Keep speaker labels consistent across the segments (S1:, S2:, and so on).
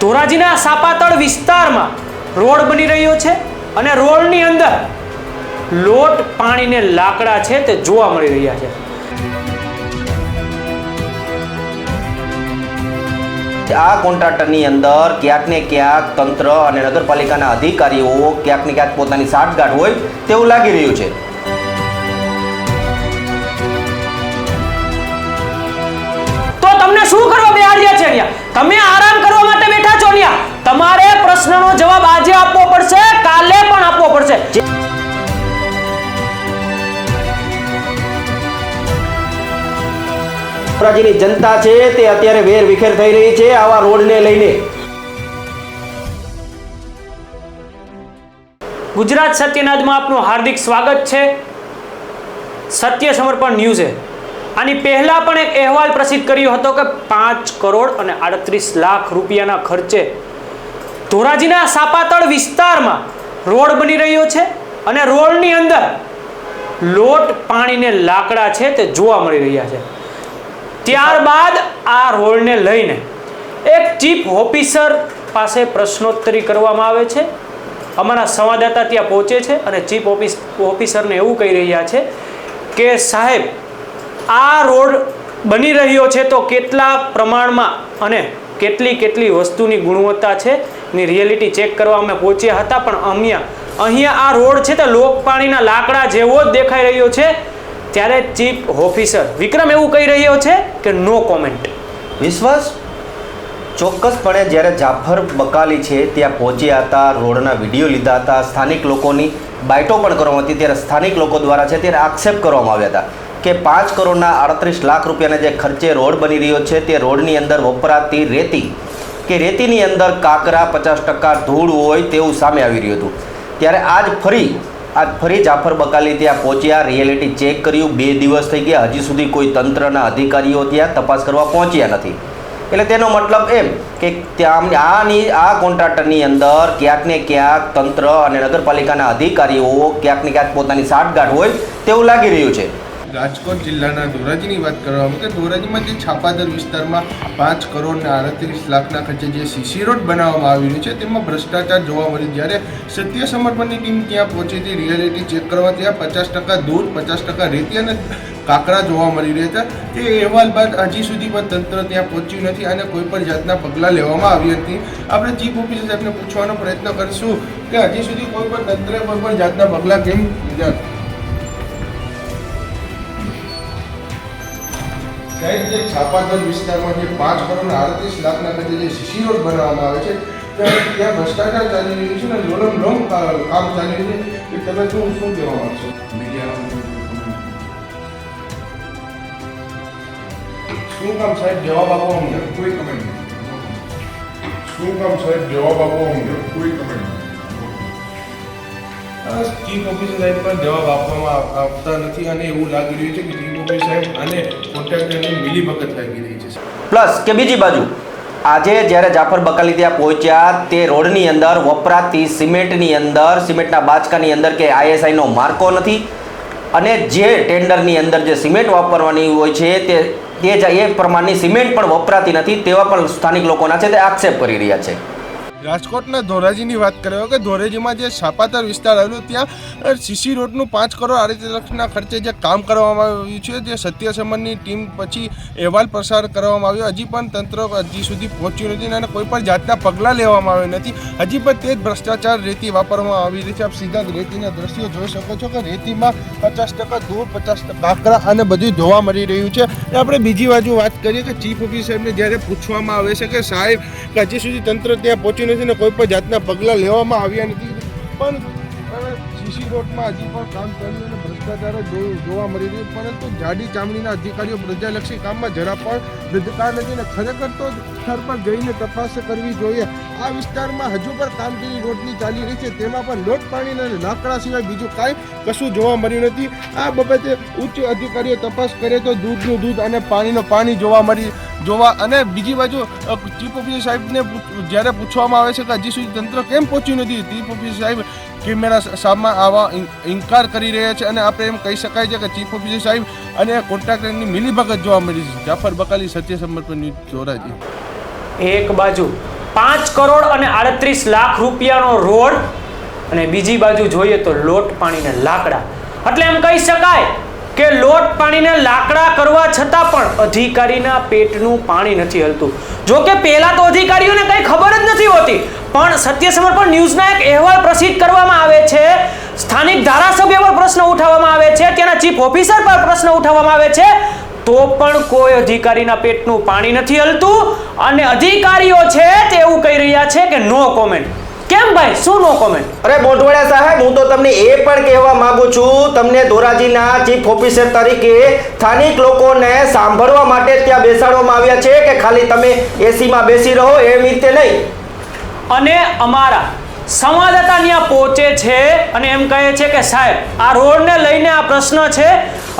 S1: ધોરાજીના સાપાતળ વિસ્તારમાં રોડ બની રહ્યો છે અને રોડની અંદર લોટ પાણીને લાકડા છે તે જોવા મળી રહ્યા છે.
S2: આ કોન્ટ્રાક્ટરની અંદર ક્યાંક ને ક્યાંક તંત્ર અને નગરપાલિકાના અધિકારીઓ ક્યાંક ને ક્યાંક પોતાની સાઠગાંઠ હોય તેવું લાગી રહ્યું છે.
S1: તો તમને શું કરવા બેહાડ્યા છે તમે આરામ
S2: ધોરાજીની જનતા છે, તે અત્યારે વેર વિખેર થઈ રહી છે આવા રોડને લઈને.
S1: ગુજરાત સત્યનાદમાં આપનું હાર્દિક સ્વાગત છે. સત્ય સમર્પણ ન્યૂઝે આની પહેલા પણ એક અહેવાલ પ્રસિદ્ધ કર્યો હતો કે પાંચ કરોડ અને આડત્રીસ લાખ રૂપિયાના ખર્ચે ધોરાજીના સાપાતળ વિસ્તારમાં રોડ બની રહ્યો છે અને રોડની અંદર લોટ પાણીને લાકડા છે તે જોવા મળી રહ્યા છે. ત્યારબાદ આ રોડને લઈને એક ચીફ ઓફિસર પાસે પ્રશ્નોત્તરી કરવામાં આવે છે. અમારા સંવાદદાતા ત્યાં પહોંચે છે અને ચીફ ઓફિસ, ઓફિસરને એવું કહી રહ્યા છે કે, સાહેબ, આ રોડ બની રહ્યો છે તો કેટલા પ્રમાણમાં અને કેટલી કેટલી વસ્તુની ગુણવત્તા છે? ની રિયાલિટી ચેક કરવા અમે પહોંચ્યા હતા, પણ અહીંયા અહીંયા આ રોડ છે તે લોક પાણીના લાકડા જેવો જ દેખાઈ રહ્યો છે. ત્યારે ચીફ ઓફિસર વિક્રમ એવું કહી રહ્યો છે કે નો કોમેન્ટ?
S2: વિશ્વાસ? ચોક્કસપણે જ્યારે જાફર બકાલી છે, ત્યાં પહોંચ્યા હતા, રોડના વીડિયો લીધા હતા, સ્થાનિક લોકોની બાઇટો પણ કરવામાં હતી. ત્યારે સ્થાનિક લોકો દ્વારા છે ત્યારે આક્ષેપ કરવામાં આવ્યા હતા કે પાંચ કરોડના આડત્રીસ લાખ રૂપિયાના જે ખર્ચે રોડ બની રહ્યો છે, તે રોડની અંદર વપરાતી રેતી કે રેતીની અંદર કાકરા પચાસ ટકા ધૂળ હોય તેવું સામે આવી રહ્યું હતું. ત્યારે આજ ફરી આજ ફરી જાફર બકાલી ત્યાં પહોંચ્યા. રિયાલિટી ચેક કર્યું. બે દિવસ થઈ ગયા. હજી સુધી કોઈ તંત્રના અધિકારીઓ ત્યાં તપાસ કરવા પહોંચ્યા નથી. એટલે તેનો મતલબ એમ કે ત્યાં આની, આ કોન્ટ્રાક્ટરની અંદર ક્યાંક ને ક્યાંક તંત્ર અને નગરપાલિકાના અધિકારીઓ ક્યાંક ને ક્યાંક પોતાની સાઠગાંઠ હોય તેવું લાગી રહ્યું છે.
S3: રાજકોટ જિલ્લાના ધોરાજીની વાત કરવામાં કે ધોરાજીમાં જે છાપાદર વિસ્તારમાં પાંચ કરોડ ને આડત્રીસ લાખના ખર્ચે જે સીસી રોડ બનાવવામાં આવી રહ્યું છે, તેમાં ભ્રષ્ટાચાર જોવા મળ્યું. જ્યારે સત્ય સમર્પણની ટીમ ત્યાં પહોંચી હતી રિયાલિટી ચેક કરવા ત્યાં પચાસ ટકા દૂધ, પચાસ ટકા રેતી અને કાકરા જોવા મળી રહ્યા હતા. તે અહેવાલ બાદ હજી સુધી પણ તંત્ર ત્યાં પહોંચ્યું નથી અને કોઈ પણ જાતના પગલાં લેવામાં આવી નથી. આપણે ચીફ ઓફિસર સાહેબને પૂછવાનો પ્રયત્ન કરીશું કે હજી સુધી કોઈ પણ તંત્રે કોઈ પણ જાતના પગલાં કેમ લીધા? સાહેબ જે છાપાદર વિસ્તારમાં જે પાંચ કરોડ આડત્રીસ લાખના ખર્ચે જે સીસી રોડ બનાવવામાં આવે છે ત્યાં ત્યાં ભ્રષ્ટાચાર ચાલી રહ્યું છે ને લોલમ લોમ કામ ચાલી રહ્યું છે એ તમે શું શું કહેવા માંગશો શું કામ સાહેબ જવાબ આપો અમને.
S4: કોઈ કમેન્ટ નહીં. શું કામ સાહેબ જવાબ આપો અમને. કોઈ કમેન્ટ નહીં.
S3: ચીફ ઓફિસર સાહેબ પણ જવાબ આપવામાં આવ- આપતા નથી અને એવું લાગી રહ્યું છે કે ચીફ ઓફિસર સાહેબ અને કોન્ટ્રાક્ટરની મિલીભગત લાગી રહી છે
S2: પ્લસ કે બીજી બાજુ, આજે જ્યારે જાફર બકાલી ત્યાં પહોંચ્યા, તે રોડની અંદર, વપરાતી સિમેન્ટની અંદર, સિમેન્ટના બાચકાની અંદર કે આઈએસઆઈનો માર્કો નથી. અને જે ટેન્ડરની અંદર જે સિમેન્ટ વાપરવાની હોય છે, તે તે જ એ પ્રમાણની સિમેન્ટ પણ વપરાતી નથી, તેવા પણ સ્થાનિક લોકોના છે, તે આક્ષેપ કરી રહ્યા છે.
S3: રાજકોટના ધોરાજીની વાત કરીએ કે ધોરાજીમાં જે છાપાતર વિસ્તાર આવેલો, ત્યાં સીસી રોડનું પાંચ કરોડ આડત્રીસ લાખના ખર્ચે જે કામ કરવામાં આવ્યું છે, જે સત્યસમનની ટીમ પછી અહેવાલ પ્રસાર કરવામાં આવ્યો. હજી પણ તંત્ર હજી સુધી પહોંચ્યું નથી અને કોઈ પણ જાતના પગલાં લેવામાં આવ્યા નથી. હજી પણ તે જ ભ્રષ્ટાચાર રેતી વાપરવામાં આવી રહી છે. આપ સીધા રેતીના દ્રશ્યો જોઈ શકો છો કે રેતીમાં પચાસ ટકા ધૂળ, પચાસ ટકા કાંકરા અને બધું જોવા મળી રહ્યું છે. આપણે બીજી બાજુ વાત કરીએ કે ચીફ ઓફિસરને જ્યારે પૂછવામાં આવે છે કે સાહેબ હજી સુધી તંત્ર ત્યાં પહોંચ્યું નથી ને કોઈ પણ જાતના પગલાં લેવામાં આવ્યા નથી. પણ સીસી રોડમાં હજી પણ કામ ચાલ્યું અને ભ્રષ્ટાચાર જોવા મળી રહ્યું. પરંતુ જાડી ચામડીના અધિકારીઓ પ્રજાલક્ષી કામમાં જરા પણ રજતા નથી ને ખરેખર તો સ્થળ પર જઈને તપાસ કરવી જોઈએ. આ વિસ્તારમાં હજુ પણ કામગીરી રોડની ચાલી રહી છે. તેમાં પણ લોટ પાણી અને લાકડા સિવાય બીજું કાંઈ કશું જોવા મળ્યું નથી. આ બાબતે ઉચ્ચ અધિકારીઓ તપાસ કરે તો દૂધનું દૂધ અને પાણીનું પાણી જોવા મળી, જોવા અને બીજી બાજુ ચીફ ઓફિસર સાહેબને જ્યારે પૂછવામાં આવે છે કે હજી સુધી તંત્ર કેમ પહોંચ્યું નથી, ચીફ ઓફિસર સાહેબ કેમેરા સામા આવા ઇન્કાર કરી રહ્યા છે અને આપણે એમ કહી શકાય છે કે ચીફ ઓફિસર સાહેબ અને કોન્ટ્રાક્ટરની મિલીભગત જોવા મળી છે. જાફર બકાલી, સત્ય સમર્પણ ન્યૂઝ, ધોરાજી.
S1: એક બાજુ પાંચ કરોડ અને આડત્રીસ લાખ રૂપિયાનો રોડ અને બીજી બાજુ જોઈએ તો લોટ પાણીને લાકડા. એટલે એમ કહી શકાય કે લોટ પાણીને લાકડા કરવા છતાં પણ અધિકારીના પેટનું પાણી નથી હલતું. જો કે પહેલા તો અધિકારીઓને કંઈ ખબર જ નથી હોતી, પણ સત્ય સમર્પણ ન્યૂઝના એક અહેવાલ પ્રસિદ્ધ કરવામાં આવે છે. સ્થાનિક ધારાસભ્ય પર પ્રશ્ન ઉઠાવવામાં આવે છે, ત્યાંના ચીફ ઓફિસર પર પ્રશ્ન ઉઠાવવામાં આવે છે. તો પણ કોઈ અધિકારીના પેટનું પાણી નથી હલતું અને અધિકારીઓ છે તે એવું કહી રહ્યા છે કે નો કોમેન્ટ. કેમ ભાઈ? શું નો કોમેન્ટ
S2: અરે મોટવાડિયા સાહેબ હું તો તમને એ પણ કહેવા માંગુ છું તમને ધોરાજીના ચીફ ઓફિસર તરીકે સ્થાનિક લોકોને સાંભળવા માટે ત્યાં બેસાડવામાં આવ્યા છે કે ખાલી તમે એસીમાં બેસી રહો એ રીતે નહીં?
S1: અને અમારા સંવાદદાતા ત્યાં પહોંચે છે અને એમ કહે છે કે સાહેબ આ રોડને લઈને આ પ્રશ્ન છે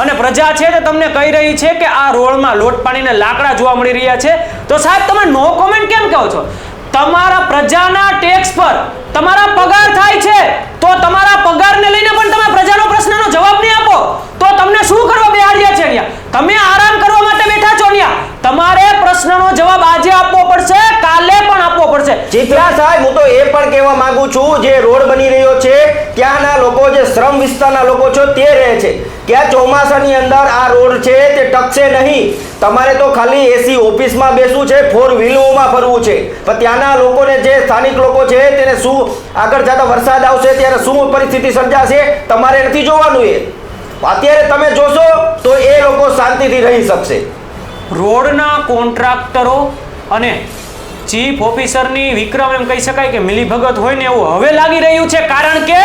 S1: અને પ્રજા છે તે તમને કહી રહી છે કે આ રોડમાં લોટ પાણીને લાકડા જોવા મળી રહ્યા છે. તો સાહેબ તમે નો કોમેન્ટ કેમ કહો છો? તમારા પ્રજાના ટેક્સ પર તમારા પગાર થાય છે તો તમારા પગારને લઈને પણ તમે પ્રજાનો પ્રશ્નનો જવાબ નહીં આપો. તો તમને શું કરવા બેહાડ્યા છે અહીંયા? તમે આરામ કરવા માટે બેઠા છો અહીંયા. તમારે પ્રશ્નનો જવાબ આજે આપવો પડશે કાલે પણ આપવો પડશે.
S2: ચિત્રા સાહેબ હું તો એ પણ કહેવા માંગુ છું જે રોડ બની રહ્યો છે ત્યાંના લોકો જે શ્રમ વિસ્તારના લોકો છો તે રહે છે. ત્યાં ચોમાસાની અંદર આ રોડ છે તે ટકશે નહીં. તમારે તો ખાલી એસી ઓફિસમાં બેસવું છે ફોર વ્હીલોમાં ફરવું છે. પણ ત્યાંના લોકોને જે સ્થાનિક લોકો છે, તેને શું આગળ જતા વરસાદ આવશે, ત્યારે શું પરિસ્થિતિ સર્જાશે, તમારે નથી જોવાનું એ. અત્યારે તમે જોશો તો એ લોકો શાંતિથી રહી શકશે.
S1: રોડના કોન્ટ્રાક્ટરો અને ચીફ ઓફિસરની વિક્રમ એમ કહી શકાય કે મિલીભગત હોય ને એવું હવે લાગી રહ્યું છે, કારણ કે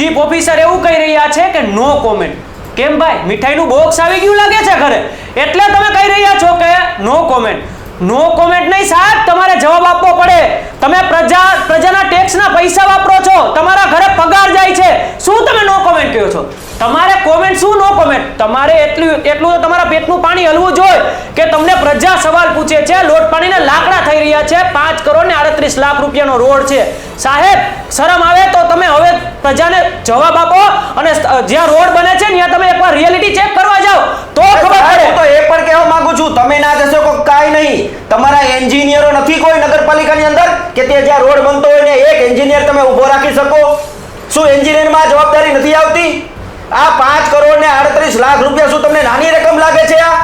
S1: ચીફ ઓફિસર એવું કહી રહ્યા છે કે નો કોમેન્ટ કેમ ભાઈ? મીઠાઈનું બોક્સ આવી ગયું લાગે છે ઘરે. એટલે તમે કહી રહ્યા છો કે નો કોમેન્ટ નો કોમેન્ટ નહીં, સાહેબ, તમારે જવાબ આપવો પડે. તમે પ્રજા, પ્રજાના ટેક્સના પૈસા વાપરો છો. તમારા ઘરે પગાર જાય છે. શું તમે નો કોમેન્ટ કહો છો? તમારે કોમેન્ટ શું નો કોમેન્ટ તમારે એટલું એટલું તો તમારા પેટનું પાણી હલવું જોઈએ કે તમને પ્રજા સવાલ પૂછે છે લોટ પાણીને લાકડા થઈ રહ્યા છે પાંચ કરોડ ને આડત્રીસ લાખ રૂપિયાનો રોડ છે. સાહેબ શરમ આવે તો તમે હવે પ્રજાને જવાબ આપો અને જ્યાં રોડ બને છે ત્યાં તમે એકવાર રિયાલિટી ચેક કરવા જાઓ. તો ખબર
S2: પડે. તો એ પણ કહેવા માંગુ છું તમે ના જશો કો કાંઈ નહીં. તમારા એન્જિનિયરો નથી કોઈ નગરપાલિકાની અંદર? કે તે જ્યાં રોડ બનતો હોય ને એક એન્જિનિયર તમે ઊભો રાખી શકો? શું એન્જિનિયરમાં જવાબદારી નથી આવતી? આ પાંચ કરોડ ને આડત્રીસ લાખ રૂપિયા શું તમને નાની રકમ લાગે છે આ?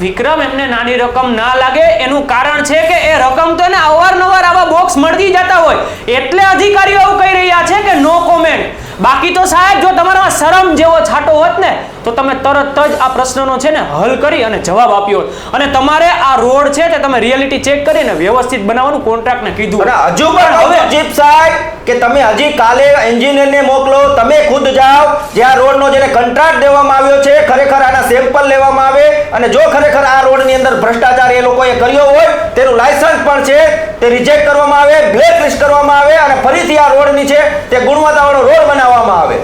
S1: વિક્રમ, એમને નાની રકમ ના લાગે. એનું કારણ છે કે એ રકમ તો એને અવારનવાર આવા બોક્સ મળતી જતા હોય. એટલે અધિકારીઓ એવું કહી રહ્યા છે કે નો કોમેન્ટ બાકી તો સાહેબ, જો તમારામાં શરમ જેવો છાંટો હોત ને તો તમે તરત જ આ પ્રશ્નનો છે ને હલ કરી અને જવાબ આપ્યો અને તમારે આ રોડ છે તે તમે રિયાલિટી ચેક કરીને વ્યવસ્થિત બનાવવાનું કોન્ટ્રાક્ટને કીધું
S2: અને હજુ પણ
S1: હવે
S2: હવે સાહેબ કે તમે હજી કાલે એન્જિનિયરને મોકલો તમે ખુદ જાઓ જે આ રોડનો જેને કોન્ટ્રાક્ટ દેવામાં આવ્યો છે ખરેખર આના સેમ્પલ લેવામાં આવે. અને જો ખરેખર આ રોડની અંદર ભ્રષ્ટાચાર એ લોકોએ કર્યો હોય તેનું લાયસન્સ પણ છે તે રિજેક્ટ કરવામાં આવે બ્લેક લિસ્ટ કરવામાં આવે અને ફરીથી આ રોડની છે તે ગુણવત્તાવાળો રોડ બનાવવામાં આવે.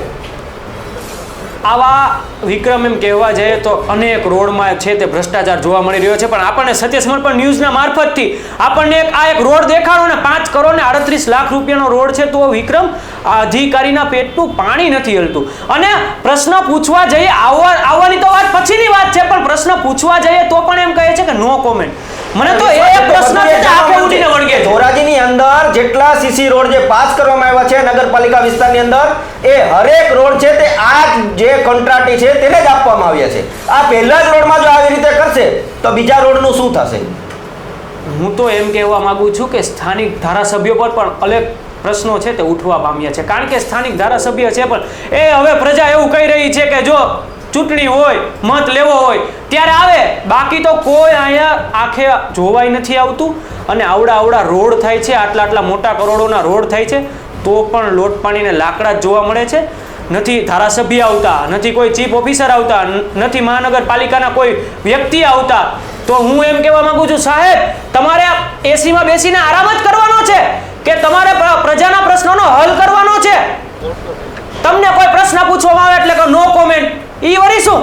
S1: આવા વિક્રમ એમ કહેવા જઈએ તો અનેક રોડમાં છે તે ભ્રષ્ટાચાર જોવા મળી રહ્યો છે. પણ આપણને સત્ય સમર્પણ ન્યૂઝના મારફતથી આપણને એક આ એક રોડ દેખાડો ને પાંચ કરોડ ને આડત્રીસ લાખ રૂપિયાનો રોડ છે તો વિક્રમ અધિકારીના પેટનું પાણી નથી હલતું. અને પ્રશ્ન પૂછવા જઈએ આવવા આવવાની તો વાત પછીની વાત છે, પણ પ્રશ્ન પૂછવા જઈએ તો પણ એમ કહે છે કે નો કોમેન્ટ મને તો એ પ્રશ્ન છે કે આંખે ઉડીને વળગે
S2: ધોરાજીની અંદર જેટલા સીસી રોડ જે પાસ કરવામાં આવ્યા છે નગરપાલિકા વિસ્તારની અંદર એ હરેક રોડ છે તે આ જે કોન્ટ્રાક્ટી છે તેને જ આપવામાં આવ્યા છે. આ પહેલા જ રોડમાં જો આવી રીતે કરશે તો બીજા રોડનું શું થશે?
S1: હું તો એમ કહેવા માંગુ છું કે સ્થાનિક ધારાસભ્યો પર પણ અલગ પ્રશ્નો છે તે ઉઠવા પામ્યા છે. કારણ કે સ્થાનિક ધારાસભ્ય છે પણ એ હવે પ્રજા એવું કહી રહી છે કે જો ચૂંટણી હોય, મત લેવો હોય, ત્યારે આવે. બાકી તો કોઈ અહીંયા આખે જોવાય નથી આવતું. અને આવડા આવડા રોડ થાય છે, આટલા આટલા મોટા કરોડોના રોડ થાય છે, તો પણ લોટ પાણીને લાકડા જ જોવા મળે છે. નથી ધારાસભ્ય આવતા, નથી કોઈ ચીફ ઓફિસર આવતા નથી મહાનગરપાલિકાના કોઈ વ્યક્તિ આવતા. તો હું એમ કહેવા માંગુ છું, સાહેબ, તમારે એસીમાં બેસીને આરામ જ કરવાનો છે કે તમારે પ્રજાના પ્રશ્નોનો હલ કરવાનો છે? તમને કોઈ પ્રશ્ન પૂછવામાં આવે એટલે કે નો કોમેન્ટ ઈ વળી શું?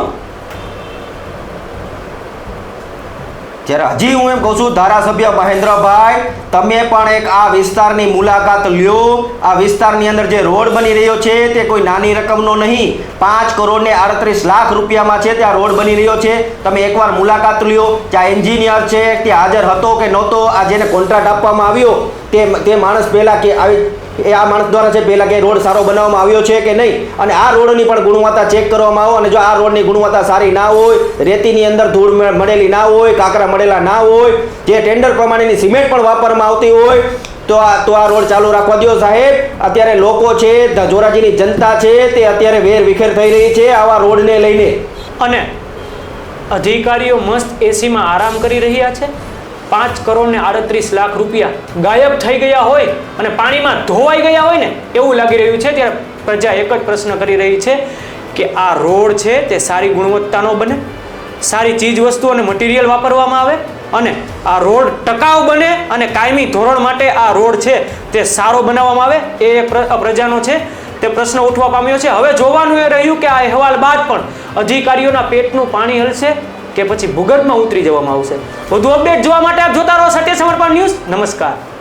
S2: જ્યારે હજી હું એમ કહું છું, ધારાસભ્ય મહેન્દ્રભાઈ, તમે પણ એક આ વિસ્તારની મુલાકાત લ્યો. આ વિસ્તારની અંદર જે રોડ બની રહ્યો છે, તે કોઈ નાની રકમનો નહીં. પાંચ કરોડ ને આડત્રીસ લાખ રૂપિયામાં છે, ત્યાં રોડ બની રહ્યો છે. તમે એકવાર મુલાકાત લ્યો, ત્યાં એન્જિનિયર છે તે હાજર હતો કે નહોતો, આ જેને કોન્ટ્રાક્ટ આપવામાં આવ્યો, તે તે માણસ પહેલાં કે આવી એ આ માણસ દ્વારા છે પહેલાં કે રોડ સારો બનાવવામાં આવ્યો છે કે નહીં? અને આ રોડની પણ ગુણવત્તા ચેક કરવામાં આવો અને જો આ રોડની ગુણવત્તા સારી ના હોય, રેતીની અંદર ધૂળ મળેલી ના હોય, કાંકરા મળેલા ના હોય, જે ટેન્ડર પ્રમાણેની સિમેન્ટ પણ વાપરવામાં આવતી હોય, તો આ તો આ રોડ ચાલુ રાખવા દો સાહેબ. અત્યારે લોકો છે જોરાજીની જનતા છે, તે અત્યારે વેર વિખેર થઈ રહી છે આવા રોડને લઈને.
S1: અને અધિકારીઓ મસ્ત એસીમાં આરામ કરી રહ્યા છે? પાંચ કરોડ ને આડત્રીસ લાખ રૂપિયા ગાયબ થઈ ગયા હોય અને પાણીમાં ધોવાઈ ગયા હોય ને, એવું લાગી રહ્યું છે. ત્યારે પ્રજા એક જ પ્રશ્ન કરી રહી છે કે આ રોડ છે તે સારી ગુણવત્તાનો બને, સારી ચીજ વસ્તુ અને મટીરિયલ વાપરવામાં આવે અને આ રોડ ટકાઉ બને અને કાયમી ધોરણ માટે આ રોડ છે તે સારો બનાવવામાં આવે, એ પ્ર- પ્રજાનો છે. તે પ્રશ્ન ઉઠવા પામ્યો છે. હવે જોવાનું એ રહ્યું કે આ અહેવાલ બાદ પણ અધિકારીઓના પેટનું પાણી હલશે કે પછી ભૂગર્ભમાં ઉતરી જવામાં આવશે. વધુ અપડેટ જોવા માટે આપ જોતા રહો સત્ય સમર્પણ ન્યૂઝ. નમસ્કાર.